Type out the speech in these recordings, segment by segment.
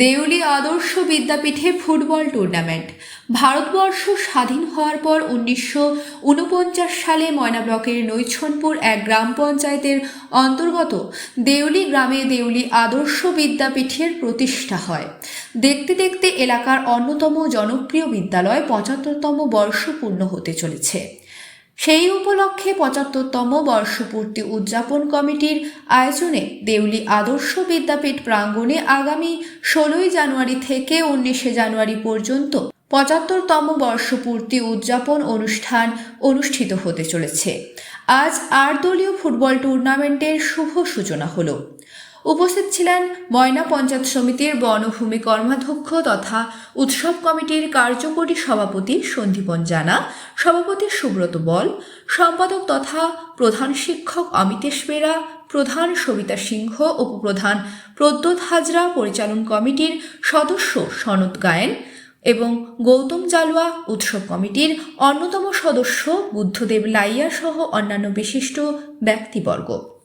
দেউলি আদর্শ বিদ্যাপীঠে football tournament. Bharatvarsha স্বাধীন হওয়ার পর উনিশশো উনপঞ্চাশ সালে ময়না ব্লকের নৈছনপুর এক গ্রাম পঞ্চায়েতের অন্তর্গত দেউলি গ্রামে দেউলি আদর্শ বিদ্যাপীঠের প্রতিষ্ঠা হয়। দেখতে দেখতে এলাকার অন্যতম জনপ্রিয় বিদ্যালয় পঁচাত্তরতম বর্ষ পূর্ণ হতে চলেছে। সেই উপলক্ষে পঁচাত্তরতম বর্ষপূর্তি উদযাপন কমিটির আয়োজনে দেউলি আদর্শ বিদ্যাপীঠ প্রাঙ্গণে আগামী ষোলোই জানুয়ারি থেকে উনিশে জানুয়ারি পর্যন্ত পঁচাত্তরতম বর্ষপূর্তি উদযাপন অনুষ্ঠান অনুষ্ঠিত হতে চলেছে। আজ আট দলীয় ফুটবল টুর্নামেন্টের শুভ সূচনা হলো। উপস্থিত ছিলেন ময়না পঞ্চায়েত সমিতির বনভূমি কর্মাধ্যক্ষ তথা উৎসব কমিটির কার্যকরী সভাপতি সন্দীপন জানা, সভাপতি সুব্রত বল, সম্পাদক তথা প্রধান শিক্ষক অমিতেশ বেরা, প্রধান সবিতা সিংহ, উপপ্রধান প্রদ্যোৎ হাজরা, পরিচালন কমিটির সদস্য সনদ গায়েন এবং গৌতম জালুয়া উৎসব কমিটির অন্যতম সদস্য বুদ্ধদেব লাইয়া সহ অন্যান্য বিশিষ্ট ব্যক্তিবর্গ।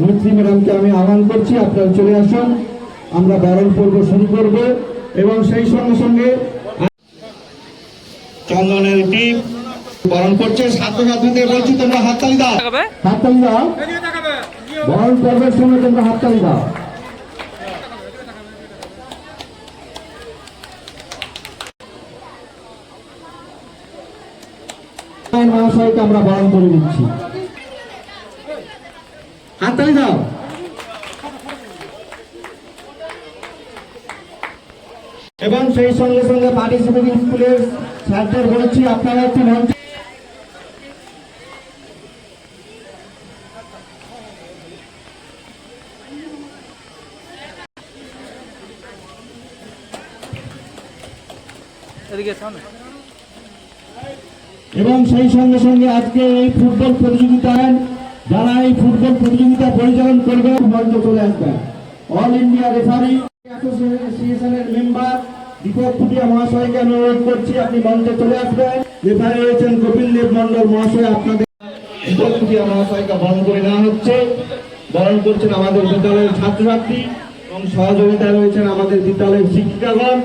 মৈত্রী ম্যাডামকে আমি আহ্বান করছি আপনারা চলে আসুন। আমরা বরণ পর্ব শুরু করব এবং সেই সঙ্গে সঙ্গে চন্দনের টিম বরণ করছে। ছাত্রছাত্রীদের বলছি তোমরা হাততালি দাও। হাততালি দাও। বরণ পর্বের সময় তোমরা হাততালি দাও। মহাশয়কে আমরা বরণ করে দিচ্ছি হাততালি দাও। এবং সেই সঙ্গে সঙ্গে পার্টিসিপেটিং স্কুলের স্যারদের বলছি আপনারা একটু মঞ্চ এবং সেই সঙ্গে সঙ্গে আজকে এই ফুটবল প্রতিযোগিতায় যারা এই ফুটবল প্রতিযোগিতা পরিচালন করবে মঞ্চে চলে আসবেন অল ইন্ডিয়া রেফারি অ্যাসোসিয়েশনের মেম্বার দীপক কুটিয়া মহাশয়কে অনুরোধ করছি, আপনি মঞ্চে চলে আসবেন। রেফারি রয়েছেন কপিল দেব মন্ডল মহাশয়, আপনাদের দীপক কুটিয়া মহাশয়কে বরণ করে নেওয়া হচ্ছে। বরণ করছেন আমাদের বিদ্যালয়ের ছাত্রছাত্রী এবং সহযোগিতায় রয়েছেন আমাদের বিদ্যালয়ের শিক্ষিকাগণ।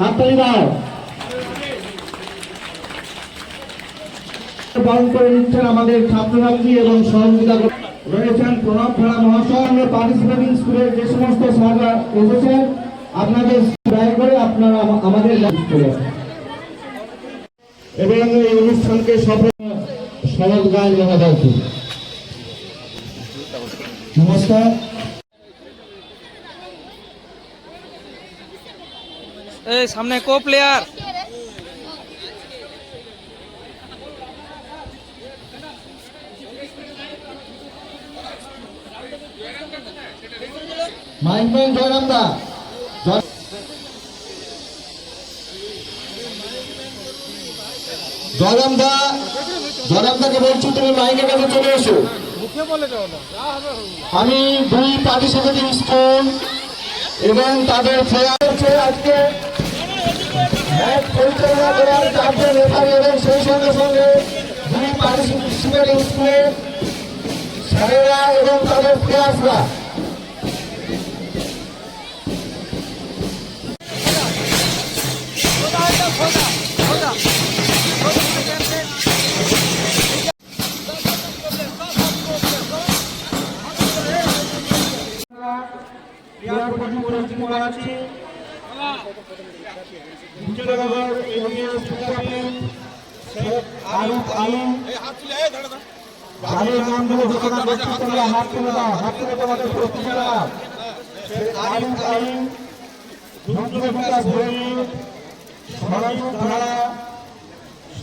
হাততালি দাও করে নিচ্ছেন আমাদের ছাত্রছাত্রী এবং সহযোগিতা রয়েছেন প্রণব খেলা পার্টিসিপেটিং স্কুলের যে সমস্ত স্যাররা এসেছেন, আপনাদের করে আপনারা আমাদের। এবং এই অনুষ্ঠানকে সফল সনদ গান মহাদয়কে নমস্কার। এই, সামনে কো প্লেয়ার দা জয়- জয়রাম দা দাকে বলছি, তুমি মাইকের কাছে চলে এসো। আমি দুই পার্টিসিপেটিং স্কুল এবং তাদের আজকে এবং সেই সঙ্গে সঙ্গে স্যারেরা এবং তাদের প্লেয়ার্সরা সুপারিন শেখ আরুফ আলম গাড়ির নামগুলো ঘোষণা করতে তোমরা হাত তুলে দাও, হাত তুলে তোমাদের প্রস্তুতিরা আইন আইন রুদ্রপিতা বই সরঞ্জ ধারা,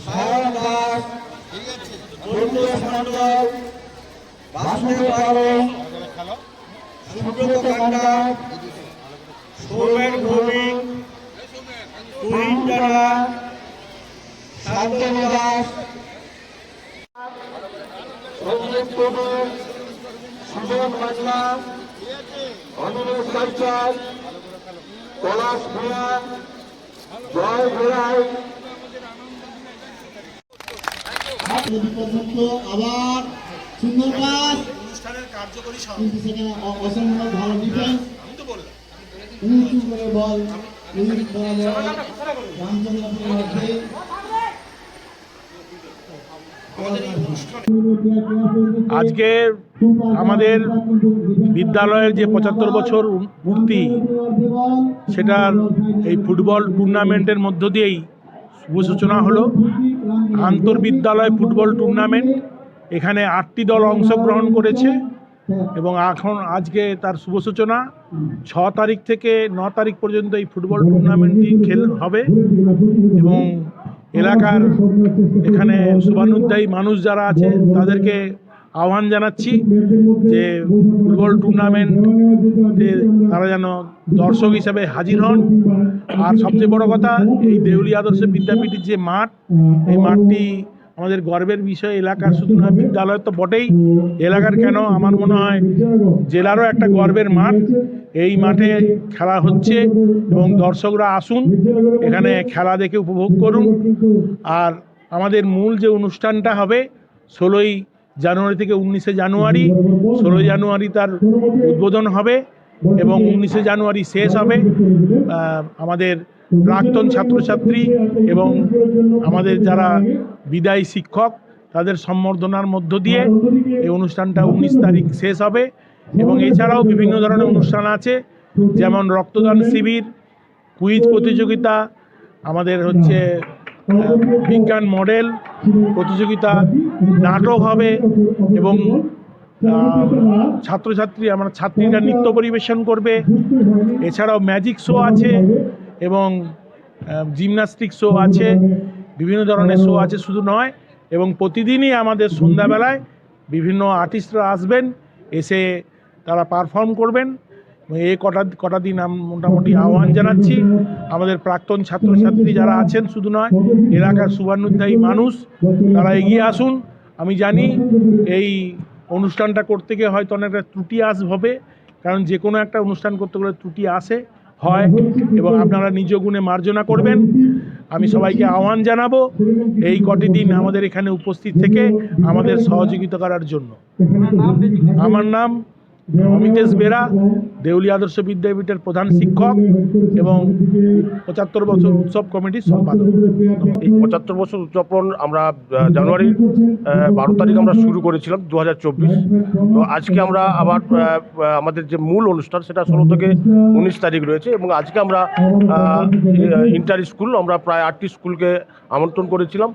সায়ন দাস সুব্রত মন্ডল সৌমেন ভৌমিক তুহিন জানা শান্তনু দাস। সঞ্জীব টুডু সুজন মাঝলা অনিমেষ কালচার পলাশ ভূঁয়া জয় যদি পর্যন্ত আবার সুন্দর পাস কিন্তু সেখানে অ- অসম্ভব ভালো ডিফেন্স উঁচু করে বল আজকে আমাদের বিদ্যালয়ের যে পঁচাত্তর বছর পূর্তি সেটার এই ফুটবল টুর্নামেন্টের মধ্য দিয়েই শুভ সূচনা হলো। আন্তর্বিদ্যালয় ফুটবল টুর্নামেন্ট, এখানে আটটি দল অংশগ্রহণ করেছে। এবং এখন আজকে তার শুভ সূচনা। ছ তারিখ থেকে ন তারিখ পর্যন্ত এই ফুটবল টুর্নামেন্টটি খেল হবে। এবং এলাকার এখানে শুভানুধ্যায়ী মানুষ যারা আছে তাদেরকে আহ্বান জানাচ্ছি যে ফুটবল টুর্নামেন্টে তারা যেন দর্শক হিসাবে হাজির হন। আর সবচেয়ে বড় কথা এই দেউলি আদর্শ বিদ্যাপীঠের যে মাঠ এই মাঠটি আমাদের গর্বের বিষয় এলাকার শুধু নয় বিদ্যালয় তো বটেই। এলাকার কেন? আমার মনে হয় জেলারও একটা গর্বের মাঠ। এই মাঠে খেলা হচ্ছে এবং দর্শকরা আসুন, এখানে খেলা দেখে উপভোগ করুন। আর আমাদের মূল যে অনুষ্ঠানটা হবে, ষোলোই জানুয়ারি থেকে উনিশে জানুয়ারি, ষোলোই জানুয়ারি তার উদ্বোধন হবে এবং উনিশে জানুয়ারি শেষ হবে। আমাদের প্রাক্তন ছাত্রছাত্রী এবং আমাদের যারা বিদায়ী শিক্ষক, তাদের সম্বর্ধনার মধ্য দিয়ে এই অনুষ্ঠানটা উনিশ তারিখ শেষ হবে এবং এছাড়াও বিভিন্ন ধরনের অনুষ্ঠান আছে, যেমন রক্তদান শিবির, কুইজ প্রতিযোগিতা, আমাদের হচ্ছে বিজ্ঞান মডেল প্রতিযোগিতা, নাটক হবে এবং ছাত্রছাত্রী, আমার ছাত্রীরা নৃত্য পরিবেশন করবে। এছাড়াও ম্যাজিক শো আছে। এবং জিমনাস্টিক শো আছে, বিভিন্ন ধরনের শো আছে, শুধু নয়, এবং প্রতিদিনই আমাদের সন্ধ্যাবেলায় বিভিন্ন আর্টিস্টরা আসবেন, এসে তারা পারফর্ম করবেন। এই কটা কটা দিন মোটামুটি আহ্বান জানাচ্ছি। আমাদের প্রাক্তন ছাত্রছাত্রী যারা আছেন, শুধু নয়, এলাকার শুভানুধ্যায়ী মানুষ, তারা এগিয়ে আসুন। আমি জানি এই অনুষ্ঠানটা করতে গিয়ে হয়তো অনেকটা ত্রুটি আস হবে কারণ যে কোনো একটা অনুষ্ঠান করতে গেলে ত্রুটি আসে। হয় এবং আপনারা নিজ গুণে মার্জনা করবেন। আমি সবাইকে আহ্বান জানাব এই কটি দিন আমাদের এখানে উপস্থিত থেকে আমাদের সহযোগিতা করার জন্য। আমার নাম অমিতেশ বেরা দেউলি আদর্শ বিদ্যাপীঠের প্রধান শিক্ষক এবং পঁচাত্তর বছর উৎসব কমিটির সম্পাদক। এই পঁচাত্তর বছর উদযাপন আমরা আহ, জানুয়ারির বারো তারিখ আমরা শুরু করেছিলাম দুহাজার চব্বিশ। তো আজকে আমরা আবার আমাদের যে মূল অনুষ্ঠান সেটা ষোলো থেকে উনিশ তারিখ রয়েছে এবং আজকে আমরা ইন্টার স্কুল আমরা প্রায় আটটি স্কুলকে আমন্ত্রণ করেছিলাম।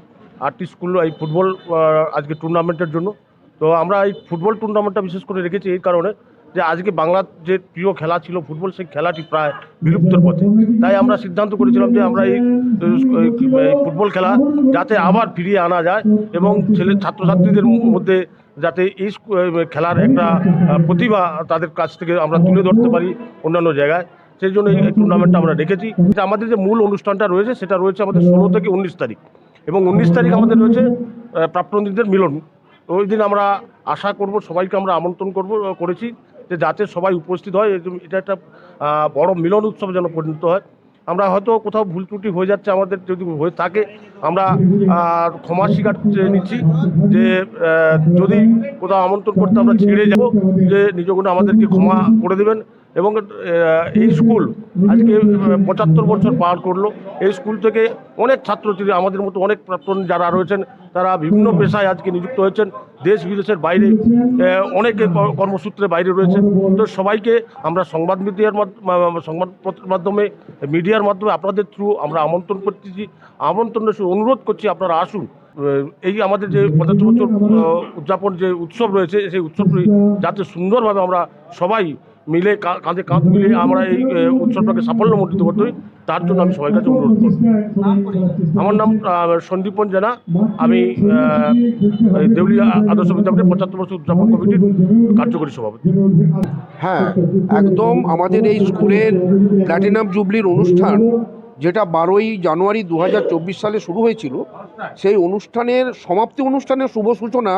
আটটি স্কুল এই ফুটবল আজকে টুর্নামেন্টের জন্য। তো আমরা এই ফুটবল টুর্নামেন্টটা বিশেষ করে রেখেছি এই কারণে যে আজকে বাংলার যে প্রিয় খেলা ছিল ফুটবল, সেই খেলাটি প্রায় বিলুপ্তর পথে। তাই আমরা সিদ্ধান্ত করেছিলাম যে আমরা এই ফুটবল খেলা যাতে আবার ফিরিয়ে আনা যায় এবং ছেলে, ছাত্রছাত্রীদের মধ্যে যাতে এই খেলার একটা প্রতিভা তাদের কাছ থেকে আমরা তুলে ধরতে পারি অন্যান্য জায়গায়। সেই জন্য এই টুর্নামেন্টটা আমরা রেখেছি। আমাদের যে মূল অনুষ্ঠানটা রয়েছে, সেটা রয়েছে আমাদের ষোলো থেকে উনিশ তারিখ। এবং উনিশ তারিখ আমাদের রয়েছে প্রাপ্তনীদের মিলন। ওই দিন আমরা আশা করব, সবাইকে আমরা আমন্ত্রণ করব, করেছি যে যাতে সবাই উপস্থিত হয় এটা একটা বড় মিলন উৎসব যেন পরিণত হয়। আমরা হয়তো কোথাও ভুল ত্রুটি হয়ে যাচ্ছে, আমাদের যদি হয়ে থাকে, আমরা ক্ষমা স্বীকার নিচ্ছি যে যদি কোথাও আমন্ত্রণ করতে আমরা ছেড়ে যাব, যে নিজগুলো আমাদেরকে ক্ষমা করে দেবেন। এবং এই স্কুল আজকে পঁচাত্তর বছর পার করল। এই স্কুল থেকে অনেক ছাত্রছাত্রী, আমাদের মতো অনেক প্রাক্তন যারা রয়েছেন, তারা বিভিন্ন পেশায় আজকে নিযুক্ত হয়েছেন, দেশ বিদেশের বাইরে অনেকে কর্মসূত্রে বাইরে রয়েছেন। তো সবাইকে আমরা সংবাদ মিডিয়ার সংবাদপত্রের মাধ্যমে, মিডিয়ার মাধ্যমে আপনাদের থ্রু আমরা আমন্ত্রণ করতেছি। আমন্ত্রণ অনুরোধ করছি, আপনারা আসুন। এই আমাদের যে পঁচাত্তর বছর উদযাপন যে উৎসব রয়েছে, সেই উৎসবটি যাতে সুন্দরভাবে আমরা সবাই মিলে কাঁধে কাঁধ মিলে আমরা এই উৎসবটাকে সাফল্যমণ্ডিত করতে তার জন্য আমি সবাই কাছে অনুরোধ করব। আমার নাম সন্দীপন জেনা। আমি দেউলিয়া আদর্শ বিদ্যাপীঠের পঁচাত্তর বছর উদযাপন কমিটির কার্যকরী সভাপতি। হ্যাঁ একদম আমাদের এই স্কুলের প্ল্যাটিনাম জুবলির অনুষ্ঠান, যেটা বারোই জানুয়ারি দু হাজার চব্বিশ সালে শুরু হয়েছিল, সেই অনুষ্ঠানের সমাপ্তি অনুষ্ঠানের শুভ সূচনা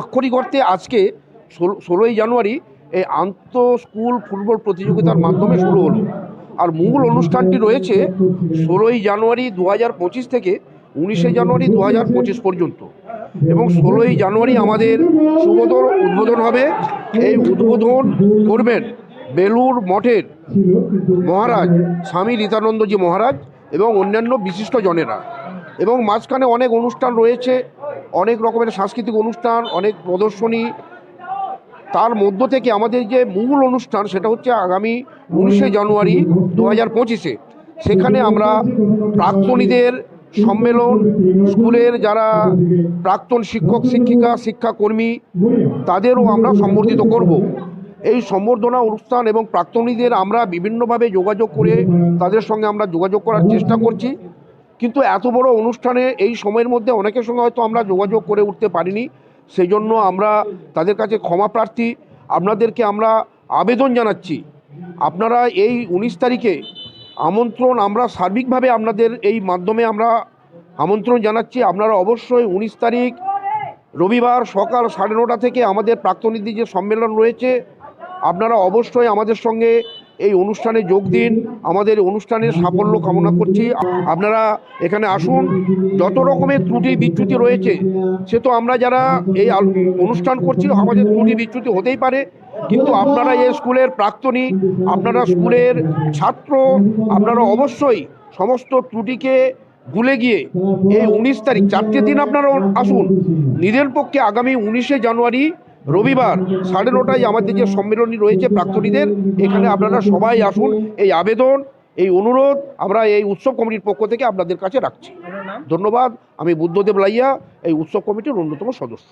আক্ষরিক অর্থে আজকে ষোলোই জানুয়ারি এই আন্ত স্কুল ফুটবল প্রতিযোগিতার মাধ্যমে শুরু হলো। আর মূল অনুষ্ঠানটি রয়েছে ষোলোই জানুয়ারি দু পঁচিশ থেকে উনিশে জানুয়ারি দু পঁচিশ পর্যন্ত। এবং ষোলোই জানুয়ারি আমাদের শুভদর উদ্বোধন হবে। এই উদ্বোধন করবেন বেলুর মঠের মহারাজ স্বামী রীতানন্দজি মহারাজ এবং অন্যান্য বিশিষ্ট জনেরা। এবং মাঝখানে অনেক অনুষ্ঠান রয়েছে, অনেক রকমের সাংস্কৃতিক অনুষ্ঠান, অনেক প্রদর্শনী তার মধ্য থেকে আমাদের যে মূল অনুষ্ঠান সেটা হচ্ছে আগামী উনিশে জানুয়ারি দু হাজার পঁচিশে। সেখানে আমরা প্রাক্তনীদের সম্মেলন, স্কুলের যারা প্রাক্তন শিক্ষক, শিক্ষিকা, শিক্ষাকর্মী, তাদেরও আমরা সম্বর্ধিত করব। এই সম্বর্ধনা অনুষ্ঠান এবং প্রাক্তনীদের আমরা বিভিন্নভাবে যোগাযোগ করে তাদের সঙ্গে আমরা যোগাযোগ করার চেষ্টা করছি। কিন্তু এত বড় অনুষ্ঠানে এই সময়ের মধ্যে অনেকের সঙ্গে হয়তো আমরা যোগাযোগ করে উঠতে পারিনি। সেই জন্য আমরা তাদের কাছে ক্ষমা প্রার্থী। আপনাদেরকে আমরা আবেদন জানাচ্ছি। আপনারা এই উনিশ তারিখে আমন্ত্রণ আমরা সার্বিকভাবে আপনাদের এই মাধ্যমে আমরা আমন্ত্রণ জানাচ্ছি। আপনারা অবশ্যই উনিশ তারিখ রবিবার সকাল সাড়ে নটা থেকে আমাদের প্রাক্তনীতি যে সম্মেলন রয়েছে, আপনারা অবশ্যই আমাদের সঙ্গে এই অনুষ্ঠানে যোগ দিন। আমাদের অনুষ্ঠানের সাফল্য কামনা করছি। আপনারা এখানে আসুন। যত রকমের ত্রুটি বিচ্যুতি রয়েছে, সে তো আমরা যারা এই অনুষ্ঠান করছি আমাদের ত্রুটি বিচ্যুতি হতেই পারে। কিন্তু আপনারা এই স্কুলের প্রাক্তনী, আপনারা স্কুলের ছাত্র, আপনারা অবশ্যই সমস্ত ত্রুটিকে ভুলে গিয়ে এই উনিশ তারিখ, চারটে দিন আপনারা আসুন। নিজের পক্ষে আগামী উনিশে জানুয়ারি রবিবার সাড়ে নটায় আমাদের যে সম্মেলনী রয়েছে প্রাক্তনীদের এখানে আপনারা সবাই আসুন এই আবেদন এই অনুরোধ আমরা এই উৎসব কমিটির পক্ষ থেকে আপনাদের কাছে রাখছি। ধন্যবাদ আমি বুদ্ধদেব লাইয়া এই উৎসব কমিটির অন্যতম সদস্য।